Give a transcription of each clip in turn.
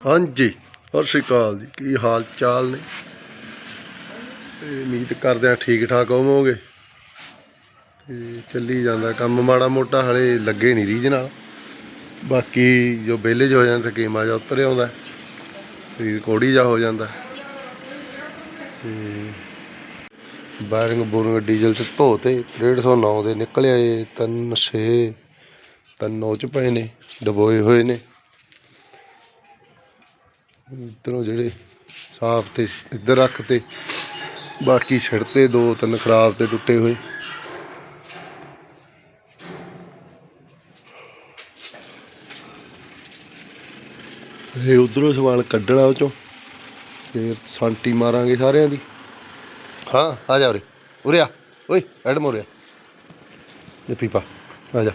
ਹਾਂਜੀ, ਸਤਿ ਸ਼੍ਰੀ ਅਕਾਲ ਜੀ। ਕੀ ਹਾਲ ਚਾਲ ਨੇ? ਤੇ ਉਮੀਦ ਕਰਦੇ ਆ ਠੀਕ ਠਾਕ ਹੋਵੋਗੇ। ਤੇ ਚੱਲੀ ਜਾਂਦਾ ਕੰਮ ਮਾੜਾ ਮੋਟਾ, ਹਲੇ ਲੱਗੇ ਨਹੀਂ ਰੀਝ ਨਾਲ। ਬਾਕੀ ਜੋ ਵਿਹਲੇ 'ਚ ਹੋ ਜਾਂਦਾ ਸਕੀਮਾ ਜਾ ਉੱਤਰ ਆਉਂਦਾ ਸਰੀਰ ਕੋੜੀ ਜਾ ਹੋ ਜਾਂਦਾ ਤੇ ਬਾਇਰਿੰਗ ਬੋਰਿੰਗ ਡੀਜ਼ਲ ਚ ਧੋਤੇ 150 ਦੇ ਨਿਕਲਿਆ ਇਹ। ਤਿੰਨ ਛੇ, ਤਿੰਨ ਉਹ ਚ ਪਏ ਨੇ, ਡਬੋਏ ਹੋਏ ਨੇ। ਇੱਧਰੋਂ ਜਿਹੜੇ ਸਾਫ਼ ਤੇ ਇੱਧਰ ਰੱਖ ਤੇ, ਬਾਕੀ ਛਿੜਤੇ ਦੋ ਤਿੰਨ ਖਰਾਬ ਤੇ ਟੁੱਟੇ ਹੋਏ। ਇਹ ਉਧਰੋਂ ਸਵਾਲ ਕੱਢਣਾ ਉਹ ਚੋਂ ਫੇਰ ਸਾਂਟੀ ਮਾਰਾਂਗੇ ਸਾਰਿਆਂ ਦੀ। ਹਾਂ, ਆ ਜਾ ਉਰੇ। ਉਰੇ ਆ। ਓਏ ਐਡ ਮੋਰਿਆ ਇਹ ਪੀਪਾ, ਆ ਜਾ।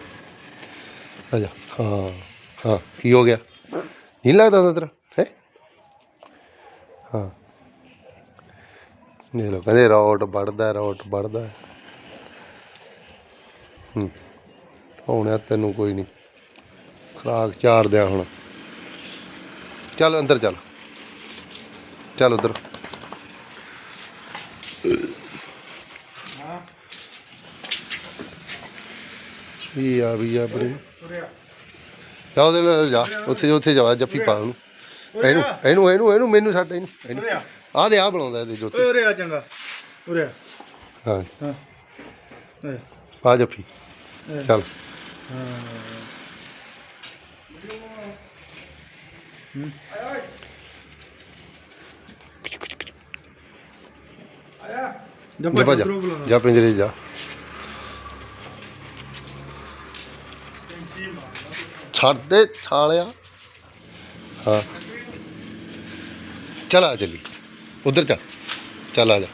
ਆ ਜਾ। ਹਾਂ ਹਾਂ। ਕੀ ਹੋ ਗਿਆ? ਨਹੀਂ ਲੱਗਦਾ ਹੁੰਦਾ ਤੇਰਾ? ਹਾਂ। ਇਹ ਲੋ ਕਹਿੰਦੇ ਰੋਟ ਵੜਦਾ ਰੋਟ ਵੜਦਾ ਹੂੰ। ਹੋਣਿਆ ਤੈਨੂੰ ਕੋਈ ਨਹੀਂ ਖਰਾਕ ਚਾਰ ਦਿਆ ਹੁਣ। ਚੱਲ ਅੰਦਰ ਚੱਲ। ਚੱਲ ਉਧਰ। ਇਹ ਆ ਵੀ ਆਪਣੀ ਜਾ ਉਹਦੇ ਨਾਲ ਜਾ। ਉੱਥੇ ਉੱਥੇ ਜਾ, ਜੱਫੀ ਪਾ ਉਹਨੂੰ। ਇਹਨੂੰ ਇਹਨੂੰ ਇਹਨੂੰ ਇਹਨੂੰ ਮੈਨੂੰ ਛੱਡ ਇਹਨੂੰ ਇਹਨੂੰ। ਆ। ਦੇ ਆ ਬਣਾਉਂਦਾ ਇਹਦੇ ਜੋਤੀ। ਓਏ ਉਰੇ ਆ ਚੰਗਾ। ਉਰੇ ਆ। ਹਾਂ। ਹਾਂ। ਓਏ। ਆ ਜੱਫੀ ਚੱਲ। ਜਾ। ਜੱਪਾ ਜਾ ਜਾ ਪਿੰਜਰੇ 'ਚ ਜਾ। ਛੱਡ ਦੇ ਛਾਲਿਆ। ਹਾਂ। ਚਲ ਆ ਚੱਲੀ। ਉਧਰ ਚੱਲ। ਚੱਲ ਆ ਜਾ।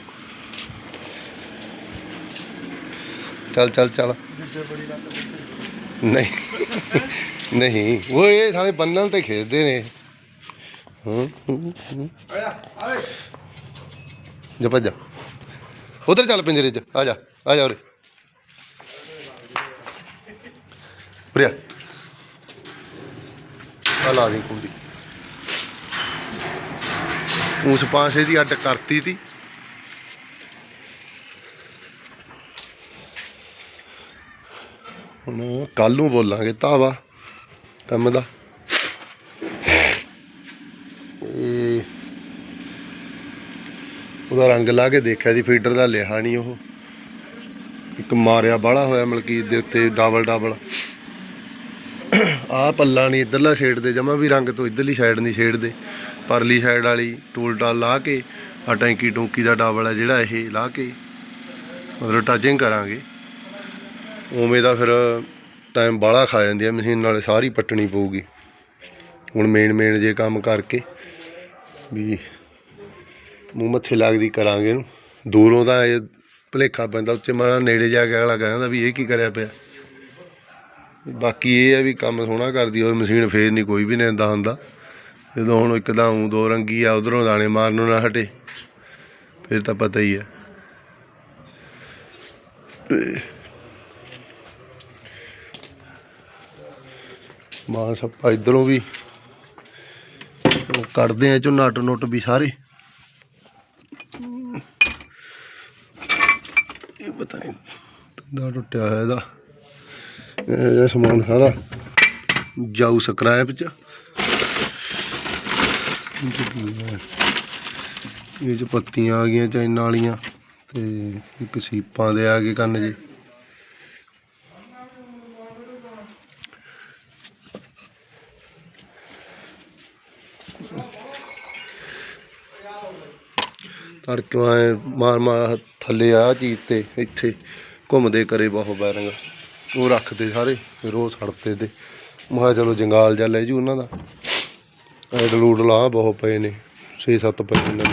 ਚੱਲ ਚੱਲ ਚੱਲ। ਨਹੀਂ। ਨਹੀਂ। ਉਹ ਇਹ ਸਾਰੇ ਬੰਨਣ ਤੇ ਖੇਡਦੇ ਨੇ। ਹੂੰ ਹੂੰ, ਹੂੰ। ਆਇਆ ਆਏ ਜਾ ਭੱਜ ਜਾ। ਉਧਰ ਚੱਲ ਪਿੰਜਰੇ 'ਚ। ਆ ਜਾ ਆ ਜਾ ਲਾ ਦੀ ਕੁੰਡੀ। ਉਸ ਪਾਸੇ ਦੀ ਅੱਡ ਕਰਤੀ ਤੀ। ਹੁਣ ਕੱਲ ਨੂੰ ਬੋਲਾਂਗੇ ਤਾਵਾ ਕੰਮ ਦਾ। ਇਹ ਉਹਦਾ ਰੰਗ ਲਾ ਕੇ ਦੇਖਿਆ ਜੀ, ਫੀਡਰ ਦਾ ਲਿਆ ਨਹੀਂ ਉਹ। ਇੱਕ ਮਾਰਿਆ ਬਾਹਲਾ ਹੋਇਆ ਮਲਕੀਤ ਦੇ ਉੱਤੇ, ਡਬਲ ਡਬਲ। ਆਹ ਪੱਲਾ ਨਹੀਂ ਇਧਰਲਾ ਛੇੜ ਦੇ, ਜਮਾ ਵੀ ਰੰਗ ਤੋਂ ਇਧਰਲੀ ਸਾਈਡ ਨਹੀਂ ਛੇੜ ਦੇ। ਪਰਲੀ ਸਾਈਡ ਵਾਲੀ ਟੂਲ ਟਾਲ ਲਾ ਕੇ ਆ ਟੈਂਕੀ ਟੋਂਕੀ ਦਾ ਡਬਲ ਹੈ ਜਿਹੜਾ ਇਹ ਲਾ ਕੇ ਮਤਲਬ ਟਚਿੰਗ ਕਰਾਂਗੇ। ਉਵੇਂ ਦਾ ਫਿਰ ਟਾਈਮ ਬਾਹਲਾ ਖਾ ਜਾਂਦੀ ਹੈ, ਮਸ਼ੀਨ ਨਾਲ ਸਾਰੀ ਪੱਟਣੀ ਪਊਗੀ। ਹੁਣ ਮੇਨ ਮੇਨ ਜੇ ਕੰਮ ਕਰਕੇ ਵੀ ਮੂੰਹ ਮੱਥੇ ਲੱਗਦੀ ਕਰਾਂਗੇ ਇਹਨੂੰ। ਦੂਰੋਂ ਤਾਂ ਇਹ ਭਲੇਖਾ ਪੈਂਦਾ ਉੱਤੇ ਮਾਰਾ ਨੇੜੇ ਜਾ ਕੇ ਅਗਲਾ ਕਹਿੰਦਾ ਵੀ ਇਹ ਕੀ ਕਰਿਆ ਪਿਆ। ਬਾਕੀ ਇਹ ਹੈ ਵੀ ਕੰਮ ਸੋਹਣਾ ਕਰਦੀ ਹੋਵੇ ਮਸ਼ੀਨ ਫੇਰ ਨਹੀਂ ਕੋਈ ਵੀ ਲੈਂਦਾ ਹੁੰਦਾ। ਜਦੋਂ ਹੁਣ ਇੱਕਦਮ ਦੋ ਰੰਗੀ ਆ, ਉਧਰੋਂ ਦਾਣੇ ਮਾਰਨੋਂ ਨਾ ਹਟੇ, ਫਿਰ ਤਾਂ ਪਤਾ ਹੀ ਹੈ ਮਾਨ ਸੱਪਾ ਇਧਰੋਂ ਵੀ ਕੱਢਦੇ ਆ ਚੋਂ ਨਟ ਨੁੱਟ ਵੀ ਸਾਰੇ। ਇਹ ਪਤਾ ਨਹੀਂ ਦਾ ਟੁੱਟਿਆ ਹੋਇਆ ਇਹਦਾ। ਇਹ ਸਮਾਨ ਸਾਰਾ ਜਾਊ ਸਕ੍ਰੈਪ ਚ। ਇਹ ਚ ਪੱਤੀਆਂ ਆ ਗਈਆਂ ਚਾਈਨਾ ਵਾਲੀਆਂ ਤੇ ਇੱਕ ਸੀਪਾਂ ਦੇ ਆ ਗਏ ਕੰਨ ਜੇ। ਤੜਕੇ ਮਾਰ ਮਾਰ ਥੱਲੇ ਆ ਚੀਜ਼ ਤੇ, ਇੱਥੇ ਘੁੰਮਦੇ ਕਰੇ ਬਹੁ ਬੈਰਿੰਗ ਉਹ ਰੱਖਦੇ ਸਾਰੇ ਫਿਰ ਉਹ ਸੜਤੇ ਤੇ। ਮੈਂ ਕਿਹਾ ਚਲੋ ਜੰਗਾਲ ਜਾ ਲੈ ਜੂ ਉਹਨਾਂ ਦਾ। ਐਡ ਲੂਡ ਲਾ ਬਹੁਤ ਪਏ ਨੇ 6-7 ਪਏ ਨੇ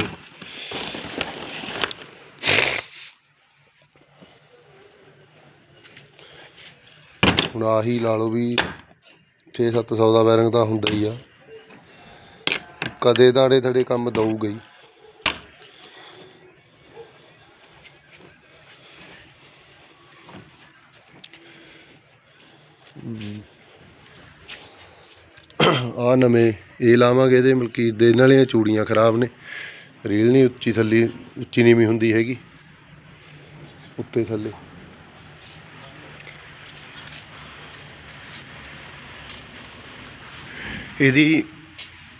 ਹੁਣ ਆਹੀ ਲਾ ਲਓ ਵੀ 6-700 ਦਾ ਬੈਰਿੰਗ ਤਾਂ ਹੁੰਦਾ ਹੀ ਆ। ਕਦੇ ਦਾੜੇ ਥੜੇ ਕੰਮ ਦਊਗਾ ਹੀ ਆ ਨਵੇਂ ਇਹ ਲਾਵਾਂਗੇ ਇਹਦੇ ਮਲਕੀਤ ਦੇ ਨਾਲੇ ਚੂੜੀਆਂ ਖਰਾਬ ਨੇ। ਰੀਲ ਨਹੀਂ ਉੱਚੀ ਥੱਲੀ, ਉੱਚੀ ਨੀਵੀਂ ਹੁੰਦੀ ਹੈਗੀ। ਉੱਤੇ ਥੱਲੇ। ਇਹਦੀ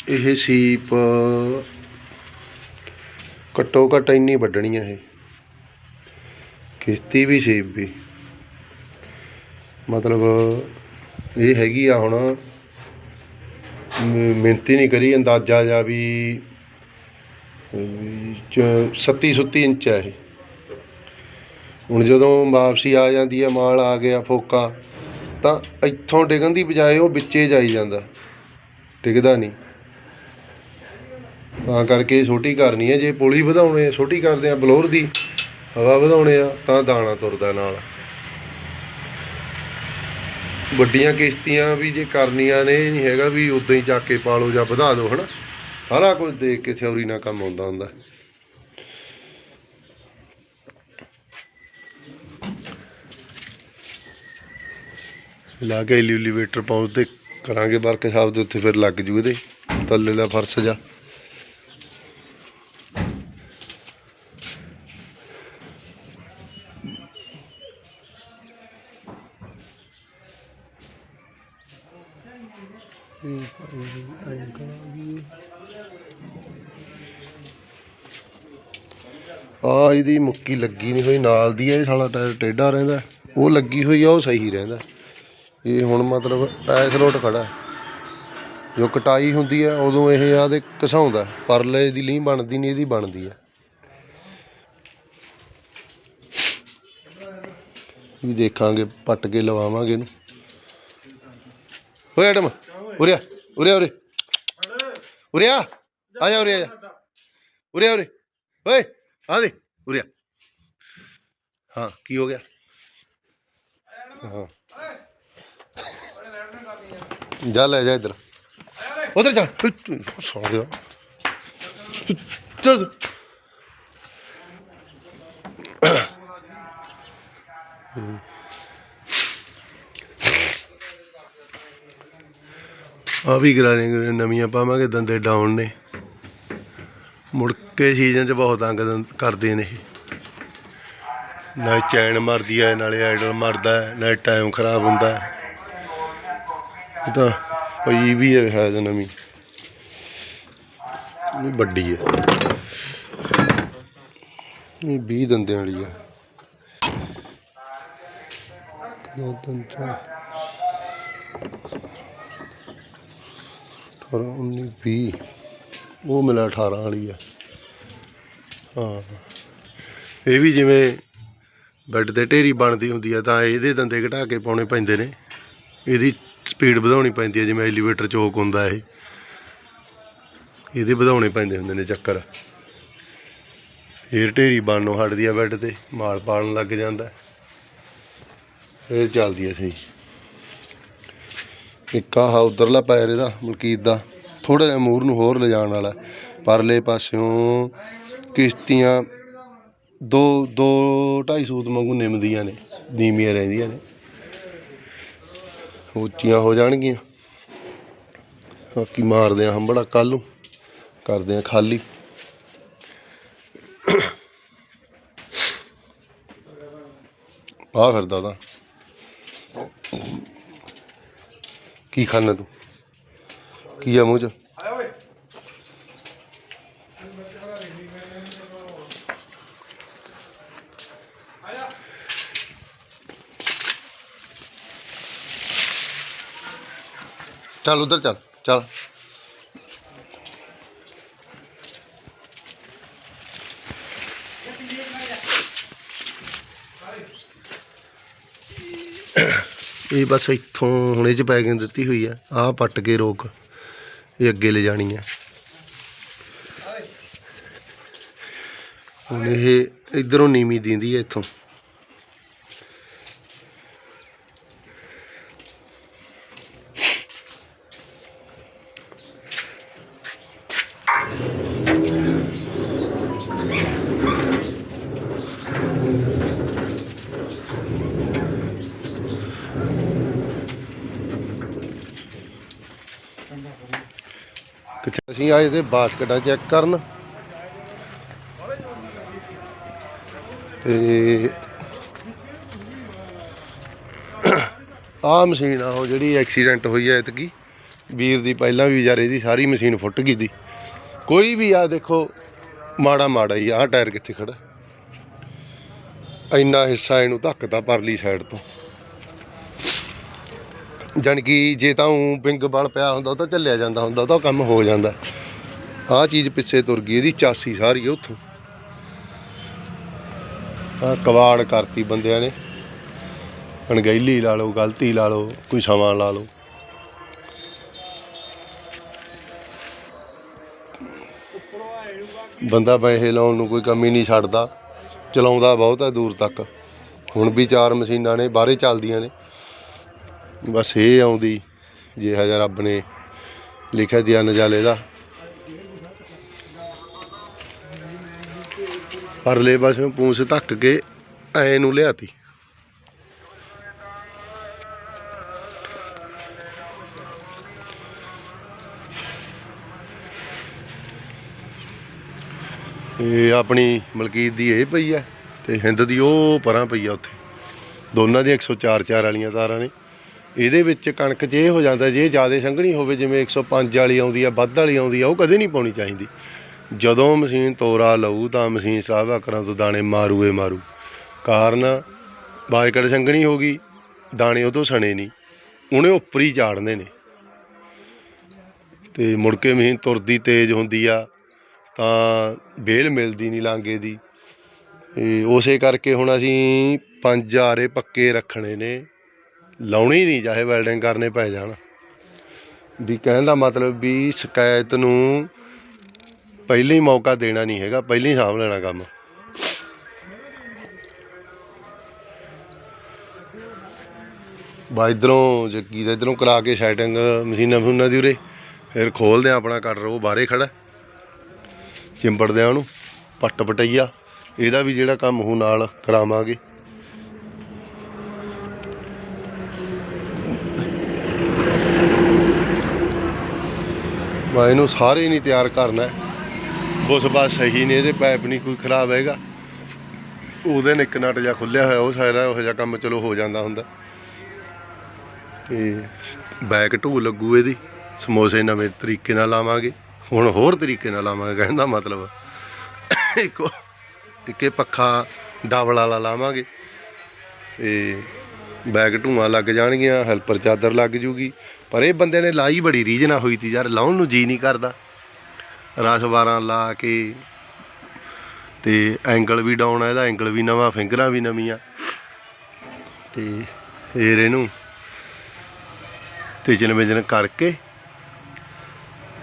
ਇਹ ਸੀਪ ਘੱਟੋ ਘੱਟ ਇੰਨੀ ਵੱਢਣੀ ਹੈ ਇਹ। ਕਿਸ਼ਤੀ ਵੀ ਸੀਪ ਵੀ। ਮਤਲਬ ਇਹ ਹੈਗੀ ਆ ਹੁਣ ਮਿਹਨਤੀ ਨਹੀਂ ਕਰੀ, ਅੰਦਾਜ਼ਾ ਜਾ ਵੀ 37 ਸੁੱਤੀ ਇੰਚ ਹੈ ਇਹ। ਹੁਣ ਜਦੋਂ ਵਾਪਸੀ ਆ ਜਾਂਦੀ ਹੈ, ਮਾਲ ਆ ਗਿਆ, ਫੋਕਾ, ਤਾਂ ਇੱਥੋਂ ਡਿੱਗਣ ਦੀ ਬਜਾਏ ਉਹ ਵਿੱਚੇ ਜਾਈ ਜਾਂਦਾ। ਟਿਕਦਾ ਨਹੀਂ। ਤਾਂ ਕਰਕੇ ਇਹ ਛੋਟੀ ਕਰਨੀ ਹੈ, ਜੇ ਪੁਲੀ ਵਧਾਉਣੇ, ਛੋਟੀ ਕਰਦੇ ਆ ਬਲੋਰ ਦੀ ਹਵਾ ਵਧਾਉਣੇ ਆ, ਤਾਂ ਦਾਣਾ ਤੁਰਦਾ ਨਾਲ। ਵੱਡੀਆਂ ਕਿਸ਼ਤੀਆਂ ਵੀ ਜੇ ਕਰਨੀਆਂ ਨੇ, ਇਹ ਨਹੀਂ ਹੈਗਾ ਵੀ ਉਦਾਂ ਹੀ ਚੱਕ ਕੇ ਪਾ ਲਓ ਜਾਂ ਵਧਾ ਦਿਓ ਹਨਾ? ਸਾਰਾ ਕੁਝ ਦੇਖ ਕੇ ਥਿਉਰੀ ਨਾਲ ਕੰਮ ਆਉਂਦਾ ਹੁੰਦਾ। ਲਾ ਕੇ ਐਲੀਵੇਟਰ ਪਾਉਂ ਤੇ ਕਰਾਂਗੇ ਵਰਕ ਸਾਹਿਬ ਦੇ ਉੱਤੇ ਫਿਰ ਲੱਗ ਜੂ ਇਹਦੇ ਤੱਲੇ ਲਾ ਫਰਸ਼ ਜਾ। ਇਹਦੀ ਮੁੱਕੀ ਲੱਗੀ ਨਹੀਂ ਹੋਈ ਨਾਲ ਦੀ ਆ ਇਹ ਸਾਲਾ ਟਾਇਰ ਟੇਢਾ ਰਹਿੰਦਾ। ਉਹ ਲੱਗੀ ਹੋਈ ਆ ਉਹ ਸਹੀ ਰਹਿੰਦਾ। ਇਹ ਹੁਣ ਮਤਲਬ ਐਸ ਲੋਟ ਖੜਾ। ਜੋ ਕਟਾਈ ਹੁੰਦੀ ਆ ਉਦੋਂ ਇਹ ਆਦੇ ਘਸਾਉਂਦਾ। ਪਰਲੇ ਦੀ ਲੀਂ ਬਣਦੀ ਨਹੀਂ ਇਹਦੀ ਬਣਦੀ ਆ। ਵੀ ਦੇਖਾਂਗੇ ਪੱਟ ਕੇ ਲਵਾਵਾਂਗੇ ਇਹਨੂੰ। ਓਏ ਐਡਮ ਉਰੇ ਉਰੇ ਉਰੇ। ਉਰੇ ਆ ਜਾ ਉਰੇ ਆ ਜਾ। ਉਰੇ ਆ, ਉਰੇ। ਓਏ ਆ ਦੇ ਉਰੇ ਆ। ਹਾਂ, ਕੀ ਹੋ ਗਿਆ? ਹਾਂ। ਜਾ ਲੈ, ਜਾ ਇੱਧਰ। ਉਧਰ ਜਾ। ਸੌੜਿਆ ਚੱਲ। ਆ ਵੀ ਗਰਾਰੇ ਨਵੀਆਂ ਪਾਵਾਂਗੇ, ਦੰਦੇ ਡਾਊਨ ਨੇ। ਮੁੜ ਕੇ ਸੀਜ਼ਨ 'ਚ ਬਹੁਤ ਤੰਗ ਦੰ- ਕਰਦੇ ਨੇ ਇਹ। ਨਾ ਚੈਨ ਮਰਦੀ ਹੈ ਨਾਲੇ ਆਈਡਲ ਮਰਦਾ ਹੈ ਨਾਲੇ ਟਾਈਮ ਖਰਾਬ ਹੁੰਦਾ। ਹੈ ਇਹ ਤਾਂ ਪਈ ਵੀ ਹੈ ਹੈ ਨਵੀਂ। ਇਹ ਵੱਡੀ ਹੈ ਇਹ 20 ਦੰਦਿਆਂ ਵਾਲੀ ਹੈ ਦੋ, ਤਿੰਨ, ਚਾਰ। 18 19 20 ਉਹ ਮਿਲਾ 18 ਵਾਲੀ ਆ। ਹਾਂ। ਇਹ ਵੀ ਜਿਵੇਂ ਬੈੱਡ ਤੇ ਢੇਰੀ ਬਣਦੀ ਹੁੰਦੀ ਆ, ਤਾਂ ਇਹਦੇ ਦੰਦੇ ਘਟਾ ਕੇ ਪਾਉਣੇ ਪੈਂਦੇ ਨੇ। ਇਹਦੀ ਸਪੀਡ ਵਧਾਉਣੀ ਪੈਂਦੀ ਹੈ ਜਿਵੇਂ ਐਲੀਵੇਟਰ ਚੋਕ ਹੁੰਦਾ ਇਹ। ਇਹਦੇ ਵਧਾਉਣੇ ਪੈਂਦੇ ਹੁੰਦੇ ਨੇ ਚੱਕਰ। ਫੇਰ ਢੇਰੀ ਬਣਨੋਂ ਹਟਦੀ ਆ ਬੈੱਡ ਤੇ, ਮਾਲ ਪਾਲਣ ਲੱਗ ਜਾਂਦਾ। ਫੇਰ ਚੱਲਦੀ ਐ ਸਹੀ। ਇੱਕ ਆਹ ਉਧਰਲਾ ਪੈਰ ਇਹਦਾ, ਮਲਕੀਤ ਦਾ। ਥੋੜਾ ਜਿਹਾ ਮੂਰ ਨੂੰ ਹੋਰ ਲਿਜਾਣ ਵਾਲਾ ਪਰਲੇ ਪਾਸਿਓਂ ਕਿਸ਼ਤੀਆਂ ਦੋ ਦੋ ਢਾਈ ਸੂਤ ਵਾਂਗੂ ਨਿਮਦੀਆਂ ਨੇ, ਨੀਵੀਆਂ ਰਹਿੰਦੀਆਂ ਨੇ। ਉੱਚੀਆਂ ਹੋ ਜਾਣਗੀਆਂ। ਬਾਕੀ ਮਾਰਦੇ ਆ ਹੰਬੜਾ ਕੱਲ ਨੂੰ, ਕਰਦੇ ਆ ਖਾਲੀ। ਆ ਫਿਰਦਾ ਤਾਂ ਕੀ ਖਾਣਾ ਤੂੰ? ਕੀ ਆ ਮੂੰਹ ਚ? ਚੱਲ ਉਧਰ ਚੱਲ ਚੱਲ। ਇਹ ਬਸ ਇੱਥੋਂ ਹੁਣੇ 'ਚ ਪੈ ਗਈ ਦਿੱਤੀ ਹੋਈ ਆ, ਆਹ ਪੱਟ ਕੇ ਰੋਕ। ਇਹ ਅੱਗੇ ਲੈ ਜਾਣੀ ਆ। ਹੁਣ ਇਹ ਇਧਰੋਂ ਨੀਵੀਂ ਦਿੰਦੀ ਆ ਇੱਥੋਂ। ਅਸੀਂ ਆਏ ਬਾਸਕਟਾਂ ਚੈੱਕ ਕਰਨ। ਤੇ ਆਹ ਮਸ਼ੀਨ ਆ, ਉਹ ਜਿਹੜੀ ਐਕਸੀਡੈਂਟ ਹੋਈ ਐ ਇਤਕੀ। ਵੀਰ ਦੀ ਪਹਿਲਾਂ ਵੀ ਵਿਚਾਰੇ ਦੀ ਸਾਰੀ ਮਸ਼ੀਨ ਫੁੱਟ ਗਈ ਦੀ। ਕੋਈ ਵੀ ਆ ਦੇਖੋ, ਮਾੜਾ ਮਾੜਾ ਹੀ ਆ, ਆਹ ਟਾਇਰ ਕਿੱਥੇ ਖੜਾ ਇੰਨਾ ਹਿੱਸਾ ਇਹਨੂੰ ਧੱਕਦਾ ਪਰਲੀ ਸਾਈਡ ਤੋਂ। ਜਾਣੀ ਜੇ ਤਾਂ ਉਹ ਪਿੰਗ ਬਲ ਪਿਆ ਹੁੰਦਾ, ਉਹ ਤਾਂ ਚੱਲਿਆ ਜਾਂਦਾ ਹੁੰਦਾ, ਉਹ ਤਾਂ ਕੰਮ ਹੋ ਜਾਂਦਾ। ਆਹ ਚੀਜ਼ ਪਿੱਛੇ ਤੁਰ ਗਈ, ਇਹਦੀ ਚਾਸੀ ਸਾਰੀ ਉੱਥੋਂ। ਆ ਕਵਾੜ ਕਰਤੀ ਬੰਦਿਆਂ ਨੇ। ਅਣਗਹਿਲੀ ਲਾ ਲਓ, ਗਲਤੀ ਲਾ ਲਓ, ਕੋਈ ਸਮਾਂ ਲਾ ਲਓ। ਬੰਦਾ ਪੈਸੇ ਲਾਉਣ ਨੂੰ ਕੋਈ ਕਮੀ ਨਹੀਂ ਛੱਡਦਾ। ਚਲਾਉਂਦਾ ਬਹੁਤ ਹੈ ਦੂਰ ਤੱਕ। ਹੁਣ ਵੀ ਚਾਰ ਮਸ਼ੀਨਾਂ ਨੇ, ਬਾਹਰੇ ਚੱਲਦੀਆਂ ਨੇ। ਬਸ ਇਹ ਆਉਂਦੀ ਜੇ ਹਜ਼ਾਰ ਰੱਬ ਨੇ ਲਿਖਿਆ ਦਿਆ ਨਜਾਲੇ ਦਾ। ਪਰਲੇ ਪਾਸੇ ਪੂੰਛ ਧੱਕ ਕੇ ਐ ਨੂੰ ਲਿਆਤੀ। ਇਹ ਆਪਣੀ ਮਲਕੀਤ ਦੀ ਇਹ ਪਈ ਆ ਤੇ ਹਿੰਦ ਦੀ ਉਹ ਪਰਾਂ ਪਈ ਆ ਉੱਥੇ। ਦੋਨਾਂ ਦੀ 104 ਚਾਰ ਵਾਲੀਆਂ ਤਾਰਾਂ ਨੇ। ਇਹਦੇ ਵਿੱਚ ਕਣਕ 'ਚ ਇਹ ਹੋ ਜਾਂਦਾ, ਜੇ ਜ਼ਿਆਦਾ ਸੰਘਣੀ ਹੋਵੇ, ਜਿਵੇਂ 105 ਵਾਲੀ ਆਉਂਦੀ ਆ, ਵੱਧ ਵਾਲੀ ਆਉਂਦੀ ਆ, ਉਹ ਕਦੇ ਨਹੀਂ ਪਾਉਣੀ ਚਾਹੀਦੀ। ਜਦੋਂ ਮਸ਼ੀਨ ਤੋਰਾ ਲਊ ਤਾਂ ਮਸ਼ੀਨ ਸਾਹਿਬ ਕਰਾਂ ਤੋਂ ਦਾਣੇ ਮਾਰੂ ਏ ਮਾਰੂ। ਕਾਰਨ ਬਾਈਕਟ ਸੰਘਣੀ ਹੋ ਗਈ, ਦਾਣੇ ਉਹ ਤੋਂ ਸਣੇ ਨਹੀਂ, ਉਹਨੇ ਉੱਪਰ ਹੀ ਚਾੜਨੇ ਨੇ। ਤੇ ਮੁੜ ਕੇ ਮਸ਼ੀਨ ਤੁਰਦੀ ਤੇਜ਼ ਹੁੰਦੀ ਆ, ਤਾਂ ਬੇਲ ਮਿਲਦੀ ਨਹੀਂ ਲਾਂਗੇ ਦੀ। ਉਸੇ ਕਰਕੇ ਹੁਣ ਅਸੀਂ ਪੰਜ ਆਰੇ ਪੱਕੇ ਰੱਖਣੇ ਨੇ, ਲਾਉਣੇ ਨਹੀਂ, ਚਾਹੇ ਵੈਲਡਿੰਗ ਕਰਨੇ ਪੈ ਜਾਣ। ਵੀ ਕਹਿਣ ਦਾ ਮਤਲਬ ਵੀ ਸ਼ਿਕਾਇਤ ਨੂੰ ਪਹਿਲੇ ਹੀ ਮੌਕਾ ਦੇਣਾ ਨਹੀਂ ਹੈਗਾ, ਪਹਿਲੇ ਹੀ ਸਾਂਭ ਲੈਣਾ ਕੰਮ। ਬਾ ਇਧਰੋਂ ਜੱਗੀ ਦਾ ਇਧਰੋਂ ਕਰਾ ਕੇ ਸੈਟਿੰਗ ਮਸ਼ੀਨਾਂ ਮਸ਼ੂਨਾਂ ਦੀ ਉਰੇ, ਫਿਰ ਖੋਲਦੇ ਆ ਆਪਣਾ ਕਟਰ, ਉਹ ਬਾਹਰੇ ਖੜਾ। ਚਿੰਬੜਦੇ ਆ ਉਹਨੂੰ, ਪੱਟ ਪਟਈਆ, ਇਹਦਾ ਵੀ ਜਿਹੜਾ ਕੰਮ ਉਹ ਨਾਲ ਕਰਾਵਾਂਗੇ। ਮੈਂ ਇਹਨੂੰ ਸਾਰੇ ਨਹੀਂ ਤਿਆਰ ਕਰਨਾ। ਉਸ ਪਾਸ ਸਹੀ ਨੇ ਇਹਦੇ ਪਾਈਪ ਨਹੀਂ ਕੋਈ ਖਰਾਬ ਹੈਗਾ। ਉਹਦੇ ਨੇ ਇੱਕ ਨਟ ਜਾਂ ਖੁੱਲਿਆ ਹੋਇਆ, ਉਹ ਸਾਰਾ ਉਹ ਜਿਹਾ ਕੰਮ ਚਲੋ ਹੋ ਜਾਂਦਾ ਹੁੰਦਾ। ਤੇ ਬੈਕ ਢੂ ਲੱਗੂ ਇਹਦੀ, ਸਮੋਸੇ ਨਵੇਂ ਤਰੀਕੇ ਨਾਲ ਲਾਵਾਂਗੇ। ਹੁਣ ਹੋਰ ਤਰੀਕੇ ਨਾਲ ਲਾਵਾਂਗੇ ਕਹਿਣ ਦਾ ਮਤਲਬ। ਇੱਕੋ ਇੱਕੇ ਪੱਖਾ ਡਬਲ ਵਾਲਾ ਲਾਵਾਂਗੇ। ਤੇ ਬੈਗ ਢੂਆਂ ਲੱਗ ਜਾਣਗੀਆਂ ਹੈਲਪਰ ਚਾਦਰ ਲੱਗ ਜੂਗੀ। ਪਰ ਇਹ ਬੰਦੇ ਨੇ ਲਾਈ ਬੜੀ ਰੀਜਨਾ ਹੋਈ ਤੀ ਯਾਰ, ਲਾਉਣ ਨੂੰ ਜੀ ਨਹੀਂ ਕਰਦਾ। ਰਸ 12 ਲਾ ਕੇ ਤੇ ਐਂਗਲ ਵੀ ਡਾਊਨ ਆ, ਇਹਦਾ ਐਂਗਲ ਵੀ ਨਵਾਂ, ਫਿੰਗਰਾਂ ਵੀ ਨਵੀਆਂ। ਤੇ ਫੇਰ ਇਹਨੂੰ ਤੇਜਨ ਵਿਜਨ ਕਰਕੇ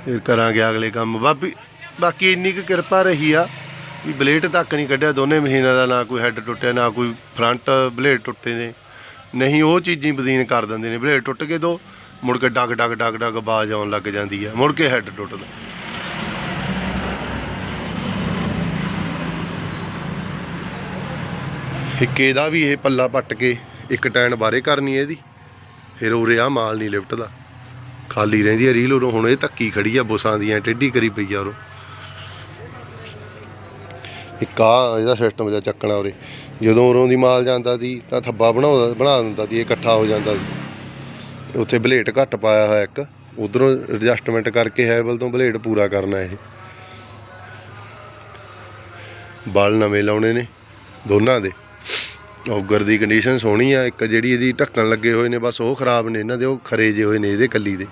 ਫਿਰ ਕਰਾਂਗੇ ਅਗਲੇ ਕੰਮ। ਬਾਕੀ ਬਾਕੀ ਇੰਨੀ ਕੁ ਕਿਰਪਾ ਰਹੀ ਆ ਵੀ ਬਲੇਡ ਤੱਕ ਨਹੀਂ ਕੱਢਿਆ, ਦੋਨੇ ਮਸ਼ੀਨਾਂ ਦਾ ਨਾ ਕੋਈ ਹੈੱਡ ਟੁੱਟਿਆ, ਨਾ ਕੋਈ ਫਰੰਟ ਬਲੇਡ ਟੁੱਟੇ ਨੇ। ਨਹੀਂ, ਉਹ ਚੀਜ਼ਾਂ ਬਦੀਨ ਕਰ ਦਿੰਦੇ ਨੇ। ਬਲੇਡ ਟੁੱਟ ਕੇ ਦੋ, ਮੁੜ ਕੇ ਡਗ ਡਗ ਡਗ ਡਗ ਆਵਾਜ਼ ਆਉਣ ਲੱਗ ਜਾਂਦੀ ਆ। ਮੁੜ ਕੇ ਹੈੱਡ ਟੁੱਟਦਾ। ਇੱਕ ਇਹਦਾ ਵੀ ਇਹ ਪੱਲਾ ਪੱਟ ਕੇ ਇੱਕ ਟੈਨ ਬਾਰੇ ਕਰਨੀ ਹੈ ਇਹਦੀ। ਫਿਰ ਉਰੇ ਆ ਮਾਲ ਨਹੀਂ ਲਿਫਟ ਦਾ। ਖਾਲੀ ਰਹਿੰਦੀ ਹੈ ਰੀਲ ਉਰੋਂ। ਹੁਣ ਇਹ ਧੱਕੀ ਖੜੀ ਆ ਬੁਸਾਂ ਦੀਆਂ, ਟੇਢੀ ਕਰੀ ਪਈ ਆ ਉਰੋਂ। ਇੱਕ ਆ ਇਹਦਾ ਸਿਸਟਮ ਜਿਹਾ ਚੱਕਣਾ ਉਰੇ। ਜਦੋਂ ਉਰੋਂ ਦੀ ਮਾਲ ਜਾਂਦਾ ਸੀ, ਤਾਂ ਥੱਬਾ ਬਣਾਉਂਦਾ ਬਣਾ ਦਿੰਦਾ ਸੀ, ਇਹ ਇਕੱਠਾ ਹੋ ਜਾਂਦਾ ਸੀ। ਉੱਥੇ ਬਲੇਟ ਘੱਟ ਪਾਇਆ ਹੋਇਆ ਇੱਕ। ਉਧਰੋਂ ਐਡਜਸਟਮੈਂਟ ਕਰਕੇ ਹੈਵਲ ਤੋਂ ਬਲੇਡ ਪੂਰਾ ਕਰਨਾ ਇਹ। ਬਲ ਨਵੇਂ ਲਾਉਣੇ ਨੇ, ਦੋਨਾਂ ਦੇ। ਔਗਰ ਦੀ ਕੰਡੀਸ਼ਨ ਸੋਹਣੀ ਆ ਇੱਕ ਜਿਹੜੀ ਇਹਦੀ ਢੱਕਣ ਲੱਗੇ ਹੋਏ ਨੇ ਬਸ ਉਹ ਖਰਾਬ ਨੇ ਇਹਨਾਂ ਦੇ ਉਹ ਖਰੇ ਜੇ ਹੋਏ ਨੇ ਇਹਦੇ ਕੱਲੀ ਦੇ।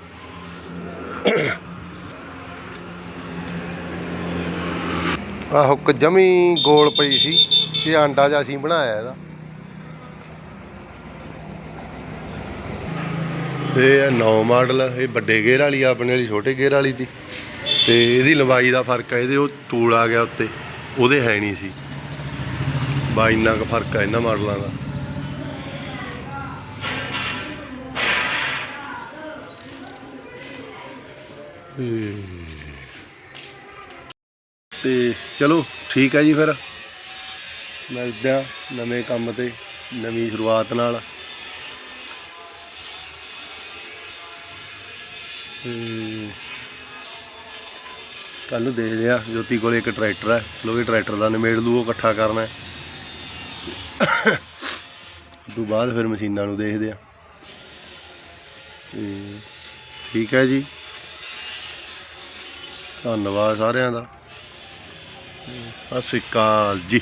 ਆਹ ਹੁੱਕ ਜਮੀ ਗੋਲ ਪਈ ਸੀ ਇਹ ਆਂਡਾ ਜਿਹਾ ਅਸੀਂ ਬਣਾਇਆ ਇਹਦਾ। ਇਹ ਹੈ ਨੌ ਮਾਡਲ ਇਹ ਵੱਡੇ ਗੇਅਰ ਵਾਲੀ ਆ, ਆਪਣੇ ਵਾਲੀ ਛੋਟੇ ਗੇਅਰ ਵਾਲੀ ਦੀ। ਤੇ ਇਹਦੀ ਲੰਬਾਈ ਦਾ ਫ਼ਰਕ ਹੈ ਇਹਦੇ ਉਹ ਟੂਲ ਆ ਗਿਆ ਉੱਤੇ ਉਹਦੇ ਹੈ ਨਹੀਂ ਸੀ। ਬਾ ਇੰਨਾ ਕੁ ਫ਼ਰਕ ਆ ਇਹਨਾਂ ਮਾਡਲਾਂ ਦਾ। ਤੇ ਚਲੋ, ਠੀਕ ਹੈ ਜੀ ਫਿਰ। ਮਿਲਦੇ ਆ ਨਵੇਂ ਕੰਮ ਤੇ ਨਵੀਂ ਸ਼ੁਰੂਆਤ ਨਾਲ। ਕੱਲ ਨੂੰ ਦੇਖਦੇ ਆ, ਜੋਤੀ ਕੋਲੇ ਇੱਕ ਟਰੈਕਟਰ ਹੈ ਲੋਗੇ ਟਰੈਕਟਰ ਦਾ ਨਿਮੇੜ ਲੂ ਉਹ ਇਕੱਠਾ ਕਰਨਾ ਹੈ। ਤੋਂ ਬਾਅਦ ਫਿਰ ਮਸ਼ੀਨਾਂ ਨੂੰ ਦੇਖਦੇ ਆ। ਤੇ ਠੀਕ ਹੈ ਜੀ। ਧੰਨਵਾਦ ਸਾਰਿਆਂ ਦਾ। ਸਤਿ ਸ਼੍ਰੀ ਅਕਾਲ ਜੀ।